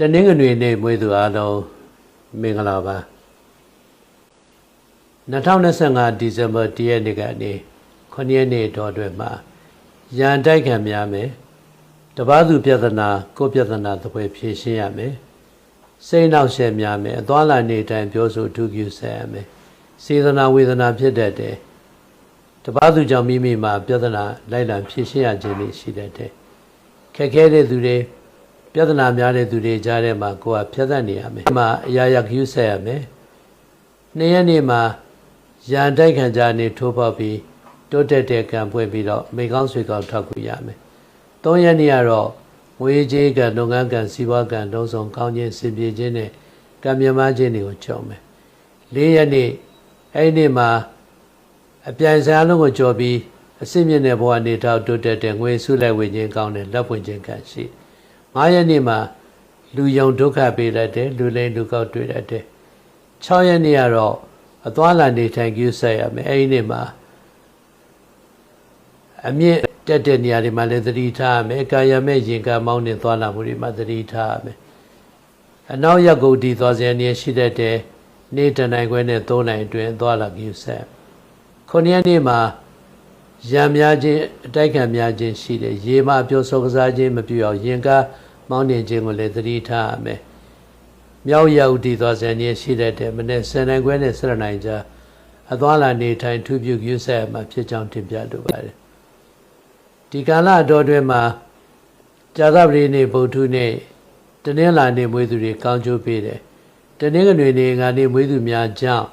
တနင်္ဂနွေနေ့မွေးသူအားလုံးမင်္ဂလာပါ2025ဒီဇင်ဘာ1ရက်နေ့ကနေ9ရက်နေ့တော်အတွင်းမှာရန်တိုက်ခံများမယ်တပားသူပြဿနာကိုယ်ပြဿနာသဖွယ်ဖြေရှင်းရမယ်စိတ်နှောက်ယှက်များမယ်အသွားလာနေတိုင်းပြောဆိုဒုက္ခဆက်ရမယ်စေတနာဝေဒနာဖြစ်တတ်တယ်တပားသူကြောင့်မိမိမှာပြဿနာလိုက်လံဖြေရှင်းရခြင်းတွေရှိတတ်တယ်ခက်ခဲတဲ့သူတွေ ပြဿနာများတဲ့သူတွေကြားထဲမှာကိုယ်ကဖြတ်သတ်နေရမယ်။ဒီမှာအရာရာဂရုဆက်ရမယ်။နေ့ရက်နေ့မှာရန်တိုက်ခံကြနေထိုးပေါက်ပြီးတိုးတက်တဲ့ကံပွင့်ပြီးတော့မိကောင်းဆွေကောင်းထောက်ကူရမယ်။သုံးရက်နေ့ကတော့ငွေကြေးကံလုပ်ငန်းကံစီးပွားကံလုံးစုံကောင်းခြင်းစင်ပြေခြင်းနဲ့ကံမြမခြင်းတွေကိုကြုံမယ်။လေးရက်နေ့အဲ့ဒီနေ့မှာအပြိုင်စားလုံးကိုကြော်ပြီးအစစ်မြင့်တဲ့ဘဝနေထောက်တိုးတက်တဲ့ငွေစုလိုက်ဝင်ခြင်းကောင်းတဲ့လက်ပွင့်ခြင်းကံရှိတယ်။ 9ရက်နေ့မှာလူယုံဒုက္ခပေးတတ်တယ်လူလိမ်လူကောက်တွေ့တတ်တယ်။6ရက်နေ့ကတော့အသွားလာနေထိုင်ကြည့်ဆက်ရမယ်။အဲဒီနေ့မှာအမြင့်တက်တဲ့နေရာတွေမှာလည်းသတိထားရမယ်။ကာယမဲ့ရင်ကမောင်းနေသွားလာမှုတွေမှာသတိထားရမယ်။အနောက်ရက်ကုန်ဒီသွားစရာနေရှိတတ်တဲ့နေ့တနိုင်ခွဲနဲ့3နိုင်အတွင်းသွားလာကြည့်ဆက်။9ရက်နေ့မှာရံများခြင်းအတိုက်ခံများခြင်းရှိတယ်ရေမပြောဆိုကစားခြင်းမပြုအောင်ရင်ကား မောင်းနေခြင်းကိုလည်းသတိထားရမယ်မြောက်ရောက်တည်သွားစံခြင်းရှိတဲ့တဲ့မနေ့ဆယ်နိုင်ခွဲနဲ့ဆယ်နိုင်ကြားအသွားလာနေထိုင်ထူးပြုယူဆရမှာဖြစ်ကြောင်းတင်ပြလိုပါတယ်ဒီကာလအတော်တွင်မှာဇာသပတိနေ့ဗုဒ္ဓနေ့တနင်္လာနေ့မွေးသူတွေကောင်းကျိုးပေးတယ်တနင်္ဂနွေနေ့ငါနေ့မွေးသူများကြောင့်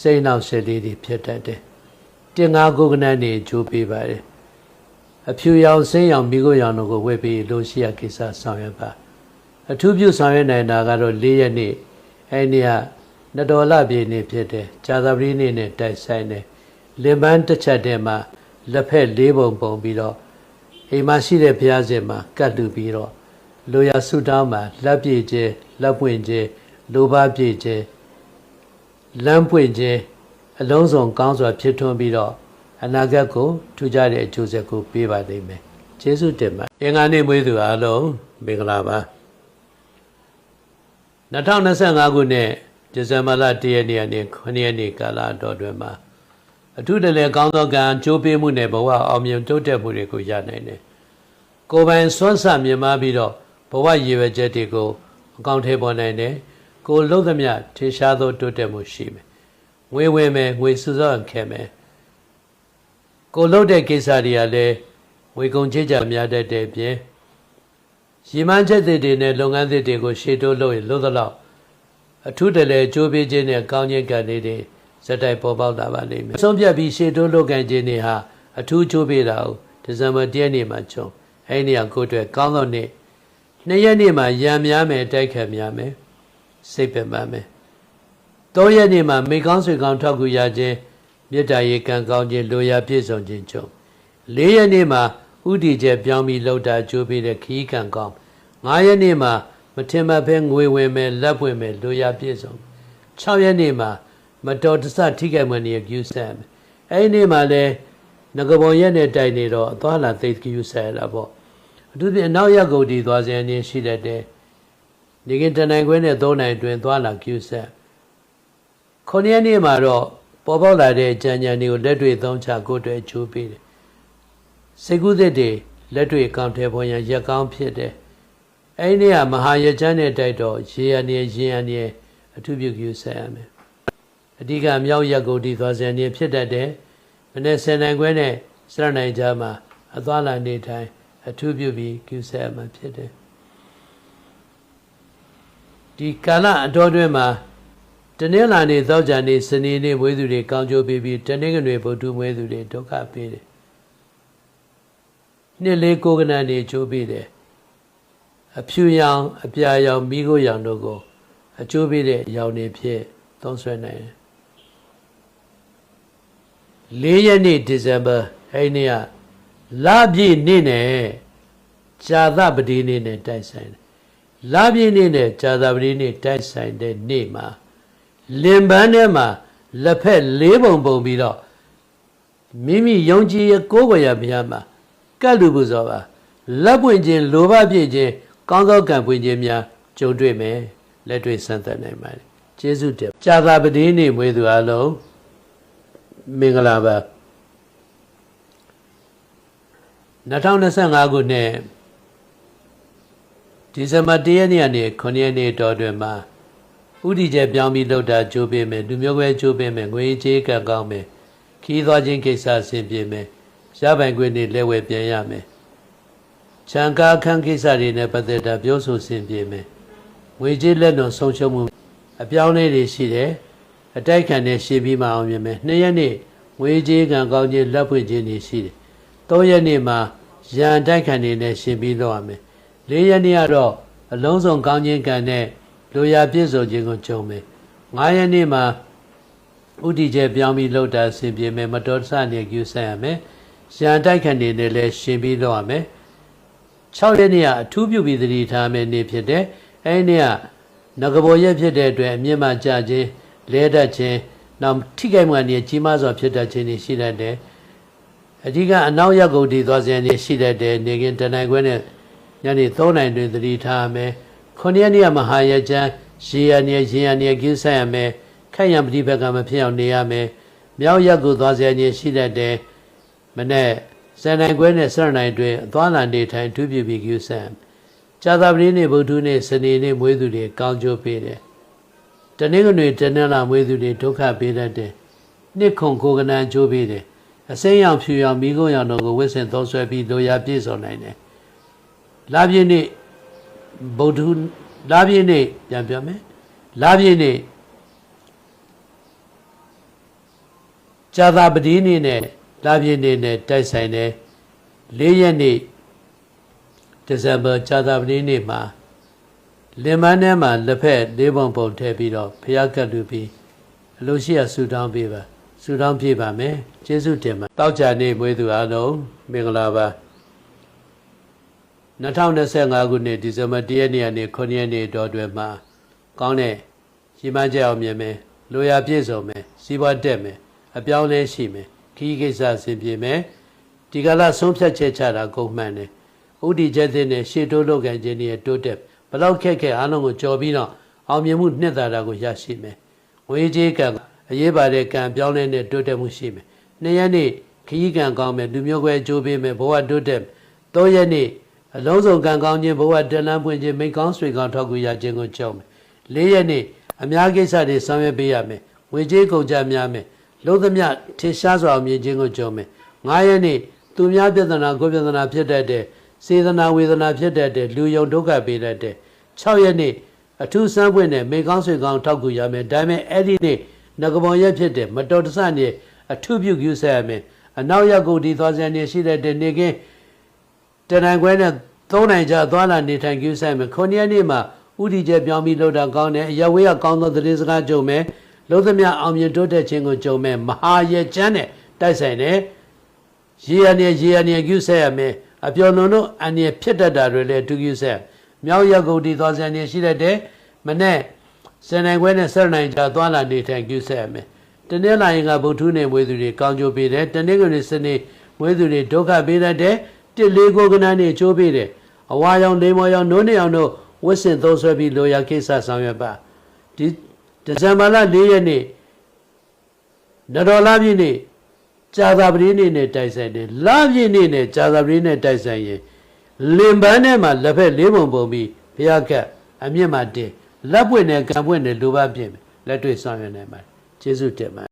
စိတ်နှောက်ရှက်လေးတွေဖြစ်တတ်တယ်တင်ငါကိုကနန်းနေချိုးပေးပါတယ် အဖြူရောင်ဆင်းရောင်မိကိုရောင်တို့ကိုဝတ်ပြီးလို့ရှိရကိစ္စဆောင်ရွက်ပါအထူးပြုဆောင်ရွက်နိုင်တာကတော့၄ရက်နေ့အဲ့ဒီကနတော်လပြည့်နေ့ဖြစ်တယ်ဇာသပတိနေ့နဲ့တိုက်ဆိုင်တယ်လင်ပန်းတစ်ချက်တည်းမှာလက်ဖက်၄ပုံပုံပြီးတော့အိမ်မှာရှိတဲ့ဘုရားရှင်မှာကတ်လူပြီးတော့လိုရာဆုတောင်းမှာလက်ပြည့်ခြင်းလက်ပွင့်ခြင်းလိုဘပြည့်ခြင်းလမ်းပွင့်ခြင်းအလုံးစုံကောင်းစွာဖြစ်ထွန်းပြီးတော့ အနာဂတ်ကိုထူးခြားတဲ့အကျိုးဆက်ကိုပေးပါလိမ့်မယ်။ကျေးဇူးတင်ပါအင်္ဂါနေ့မွေးသူအားလုံးမင်္ဂလာပါ။2025ခုနှစ်ဒီဇင်ဘာလ1ရက်နေ့ကနေ9ရက်နေ့ကာလတော်တွင်မှာအထူးတလဲကောင်းသောကံကြိုးပေးမှုနဲ့ဘဝအောင်မြင်တိုးတက်မှုတွေကိုရနိုင်တယ်။ကိုယ်ပိုင်စွမ်းဆမြင်မာပြီးတော့ဘဝရည်ရွယ်ချက်တွေကိုအကောင့်ထဲပေါ်နိုင်တယ်။ကိုယ်လုံးသမျှထေရှားသောတိုးတက်မှုရှိမယ်။ငွေဝင်မယ်ငွေစုစောခဲ့မယ် ကိုလှုပ်တဲ့ကိစ္စတွေကလည်းဝေကုံချစ်ကြများတတ်တဲ့ပြင်ရီမန်းချက်တွေနဲ့လုပ်ငန်းတွေကိုရှေ့တိုးလုပ်ရင်လို့သလောက်အထူးတလဲကြိုးပေးခြင်းနဲ့ကောင်းခြင်းကံတွေတွေဇက်တိုက်ပေါ်ပေါက်လာပါလိမ့်မယ်ဆုံးဖြတ်ပြီးရှေ့တိုးလုပ်ကန်ခြင်းတွေဟာအထူးကြိုးပေးတာကိုဒီဇင်ဘာ၁ရက်နေ့မှာချုံအဲ့ဒီနေရာကိုအတွက်ကောင်းသောနေ့နှစ်ရက်နေ့မှာရံများမယ်တိုက်ခတ်များမယ်စိတ်ပင်ပန်းမယ်သုံးရက်နေ့မှာမိကောင်းဆွေကောင်းထောက်ကူရခြင်း မေတ္တာရေကံကောင်းခြင်းလိုရာပြည့်စုံခြင်းကြုံ၄ရက်နေ့မှာဥတီချက်ပြောင်းပြီးလှုပ်တာကြိုးပြီးတဲ့ခီးကံကောင်း၅ရက်နေ့မှာမထင်မှတ်ဖဲငွေဝင်မဲ့လက်ပွင့်မဲ့လိုရာပြည့်စုံ၆ရက်နေ့မှာမတော်တဆထိခိုက်မှနေကျူးဆန်အဲ့ဒီနေ့မှာလဲငကပုံရက်နဲ့တိုက်နေတော့အသွားလာသိကျူးဆန်လာပေါ့အထူးဖြင့်အနောက်ရက်ကုန်ဒီသွားစရာနေရှိတတ်တယ်နေကင်တနိုင်ခွဲနဲ့၃နိုင်တွင်သွားလာကျူးဆန်ခုနှစ်ရက်နေ့မှာတော့ ပေါ်ပေါက်လာတဲ့ကြံကြံတွေကိုလက်တွေ့သုံးချကိုယ်တွေ့ချိုးပေးတယ်စိတ်ကူးသစ်တွေလက်တွေ့ကောင်းတဲ့ဘုံရရက်ကောင်းဖြစ်တယ်အဲ့ဒီကမဟာရချမ်းတဲ့တိုက်တော့ရေရနေရင်ရနေအထူးပြုကျဆက်ရမယ်အဓိကမြောက်ရက်ကိုဒီသွားစံနေဖြစ်တတ်တယ်မနေ့ဆယ်နိုင်ခွဲနဲ့စရနိုင်ကြမှာအသွားလာနေထိုင်အထူးပြုပြီးကျဆက်ရမှာဖြစ်တယ်ဒီကာလအတော်တွင်းမှာ တနင်္လာနေ့သောကြာနေ့စနေနေ့မွေးသူတွေကောင်းကျိုးပေးပြီးတနင်္ဂနွေဗုဒ္ဓမွေးသူတွေဒုက္ခပေးတယ်နှစ်လေးကိုကနန်နေချိုးပေးတယ်အဖြူရောင် အပြာရောင်မိခိုးရောင်တို့ကိုအကျိုးပေးတဲ့ရောင်နေဖြစ်သုံးဆွဲနိုင်တယ်၄ရက်နေ့ဒီဇင်ဘာအဲ့နေ့ကလပြည့်နေ့နဲ့ဇာသပတိနေ့နဲ့တိုက်ဆိုင်တယ်လပြည့်နေ့နဲ့ဇာသပတိနေ့တိုက်ဆိုင်တဲ့နေ့မှာ လင်ပန်းထဲမှာလက်ဖက်လေးပုံပုံပြီးတော့မိမိယုံကြည်ရကိုးကွယ်ရဘုရားမှာကတ်လူပူဇော်ပါလက်ပွင့်ခြင်းလိုဘပြည့်ခြင်းကောင်းသောကံပွင့်ခြင်းများကြုံတွေ့မယ်လက်တွေ့ဆန်းသက်နိုင်ပါတယ်ကျေးဇူးတင်ကြာသာပတိနေ့မွေးသူအလုံးမင်္ဂလာပါ2025ခုနှစ်ဒီဇင်ဘာ1ရက်နေ့ကနေ9ရက်နေ့တော်တွင်မှာ ဥတီကျပြောင်းပြီးလှုပ်တာကြိုးပေးမယ်လူမျိုးပဲကြိုးပေးမယ်ငွေကြေးကံကောင်းမယ်ခီးသွားခြင်းကိစ္စဆင်ပြေမယ်ရပိုင်ခွင့်တွေလက်ဝဲပြန်ရမယ်ခြံကားခန်းကိစ္စတွေနဲ့ပတ်သက်တာပြောဆိုဆင်ပြေမယ်ငွေကြေးလက်တော်ဆုံးရှုံးမှုအပြောင်းလဲတွေရှိတယ်အတိုက်ခံနဲ့ရှေ့ပြီးမှအောင်မြင်မယ်နှစ်ရက်နေ့ငွေကြေးကံကောင်းခြင်းလက်ဖွင့်ခြင်းတွေရှိတယ်သုံးရက်နေ့မှာရန်တိုက်ခံတွေနဲ့ရှင်းပြီးတော့ရမယ်လေးရက်နေ့ကတော့အလုံးစုံကောင်းခြင်းကံနဲ့ လူရပြည့်စုံခြင်းကိုကြုံမယ်ငါးရက်နေ့မှာဥတီကျပြောင်းပြီးလှုပ်တာဆင်ပြေမယ်မတော်တဆနေကျူဆက်ရမယ်ရန်တိုက်ခံတွေနဲ့လည်းရှင်းပြီးတော့ရမယ်6ရက်နေ့ကအထူးပြုပြီးသတိထားမယ်နေ့ဖြစ်တယ်အဲဒီနေ့ကငကဘောရက်ဖြစ်တဲ့အတွက်အမြင့်မှကြခြင်းလဲတတ်ခြင်းနောက်ထိခိုက်မှနေကြီးမားစွာဖြစ်တတ်ခြင်းတွေရှိတတ်တယ်အဓိကအနောက်ရက်ကုန်တည်သွားခြင်းတွေရှိတတ်တယ်နေကင်းတနိုင်ခွဲနဲ့ညနေ3နိုင်တွင်သတိထားမယ် 9ရက်နေ့ကမဟာရကျမ်းရေရနေရေရနေကိစ္စရမယ်ခက်ရံပฏิဘက်ကမဖြစ်အောင်နေရမယ်မြောက်ရက်ကိုသွားခြင်းရှိတတ်တယ်မနေ့စံနိုင်ခွဲနဲ့စရနိုင်တွင်အသွားလာနေထိုင်ထူးပြပြီးကိစ္စရမယ်ဇာတာပတိနေ့ဗုဒ္ဓနေ့စနေနေ့မွေးသူတွေကောင်းကျိုးပေးတယ်။တနေ့ကနေ့တနေ့လာမွေးသူတွေဒုက္ခပေးတတ်တယ်။နှစ်ခုကိုကနန်ကျိုးပေးတယ်။အစိမ်းရောင်ဖြူရောင်မိကုံရောင်တို့ကိုဝစ်စင်သုံးဆွဲပြီးလိုရာပြည့်စုံနိုင်တယ်။လာပြည့်နေ့ ဗုဒ္ဓလာပြည့်နေ့ပြန်ပြောမယ်။လာပြည့်နေ့ဇာတာပတိနေ့နဲ့လာပြည့်နေ့နဲ့တိုက်ဆိုင်တယ်။၄ရက်နေ့ဒီဇင်ဘာဇာတာပတိနေ့မှာလင်မန်းထဲမှာလက်ဖက်လေးပုံပုံထည့်ပြီးတော့ဖျားကတ်လူပြီးအလိုရှိရဆူတောင်းပေးပါဆူတောင်းပြပါမယ်ကျေးဇူးတင်ပါတောက်ကြနေ့မွေးသူအားလုံးမင်္ဂလာပါ 2025ခုနှစ်ဒီဇင်ဘာ1ရက်နေ့ကနေ9ရက်နေ့တော်တွင်မှာကောင်းတဲ့ရှိမှကြအောင်မြင်မယ်လိုရာပြည့်စုံမယ်စီးပွားတက်မယ်အပြောင်းလဲရှိမယ်ခီးကိစ္စဆင်ပြေမယ်ဒီကလာဆုံးဖြတ်ချက်ချတာကုန်မှန်တယ်ဥတီချက်တဲ့နဲ့ရှေ့တိုးလောက်ကန်ခြင်းတွေတိုးတက်ဘလောက်ခက်ခဲအားလုံးကိုကြော်ပြီးတော့အောင်မြင်မှုနှစ်သာတာကိုရရှိမယ်။ငွေကြေးကံအရေးပါတဲ့ကံပြောင်းလဲတဲ့တိုးတက်မှုရှိမယ်။နှစ်ရက်နေ့ခရီးကံကောင်းမယ်လူမျိုးကွဲအကျိုးပေးမယ်ဘဝတိုးတက်။သုံးရက်နေ့ အလုံးစုံကံကောင်းခြင်းဘဝတလန်းပွင့်ခြင်းမိကောင်းဆွေကောင်းထောက်ကူရခြင်းကိုကြောက်မယ်။လေးရက်နေ့အများကိစ္စတွေဆောင်ရွက်ပေးရမယ်။ငွေကြေးကုန်ကြများမယ်။လုံးသမျှထင်ရှားစွာအောင်မြင်ခြင်းကိုကြောက်မယ်။ငါးရက်နေ့သူများပြဿနာကိုပြဿနာဖြစ်တတ်တဲ့စေတနာဝေဒနာဖြစ်တတ်တဲ့လူယုံဒုက္ခပေးတတ်တဲ့6ရက်နေ့အထူးစမ်းပွင့်နဲ့မေကောင်းဆွေကောင်းထောက်ကူရမယ်ဒါပေမဲ့အဲ့ဒီနေ့ငကပုံရက်ဖြစ်တဲ့မတော်တဆနေအထူးပြုယူဆရမယ်အနောက်ရက်ကိုဒီသွားစံနေရှိတဲ့နေကင်း တနန်ခွဲနဲ့သုံးနိုင်ကြသွားလာနေထိုင်ယူဆရမယ်ခုနှစ်ရက်နေ့မှာဥတီကျပြောင်းပြီးလှုပ်တာကောင်းတယ်အရဝေးကကောင်းသောသတင်းစကားကြုံမယ်လုံးသမျှအောင်မြင်တိုးတက်ခြင်းကိုကြုံမယ်မဟာရဲ့ကျမ်းနဲ့တိုက်ဆိုင်တယ်ရေရနေရေရနေယူဆရမယ်အပျော်လွန်တို့အန်ရဖြစ်တတ်တာတွေလည်းတူယူဆရမြောက်ရက်ကုန်ဒီသွားစံနေရှိတတ်တယ်မနဲ့စံနိုင်ခွဲနဲ့ဆက်နိုင်ကြသွားလာနေထိုင်ယူဆရမယ်တနေ့လာရင်ကဗုဒ္ဓနဲ့မွေးသူတွေကောင်းကျိုးပေးတယ်တနေ့ကနေစနေမွေးသူတွေဒုက္ခပေးတတ်တယ် တစ်လေးကိုကနန်းနေချိုးပေးတယ်အဝါရောင်လေးမော်ရောင်နိုးနေအောင်တို့ဝစ်စင်သုံးဆွဲပြီးလိုရာကိစ္စဆောင်ရွက်ပါဒီဒီဇင်ဘာလ၄ရက်နေ့နတော်လာပြည့်နေ့ကြာသာပတိနေ့နဲ့တိုက်ဆိုင်တယ်လာပြည့်နေ့နဲ့ကြာသာပတိနေ့တိုက်ဆိုင်ရင်လင်ပန်းထဲမှာလက်ဖက်လေးပုံပုံပြီးဘုရားကတ်အမြင့်မှတင်လက်ပွင့်နဲ့ကံပွင့်နဲ့လိုပါပြင်လက်တွေ့ဆောင်ရွက်နိုင်ပါတယ်ကျေးဇူးတင်ပါ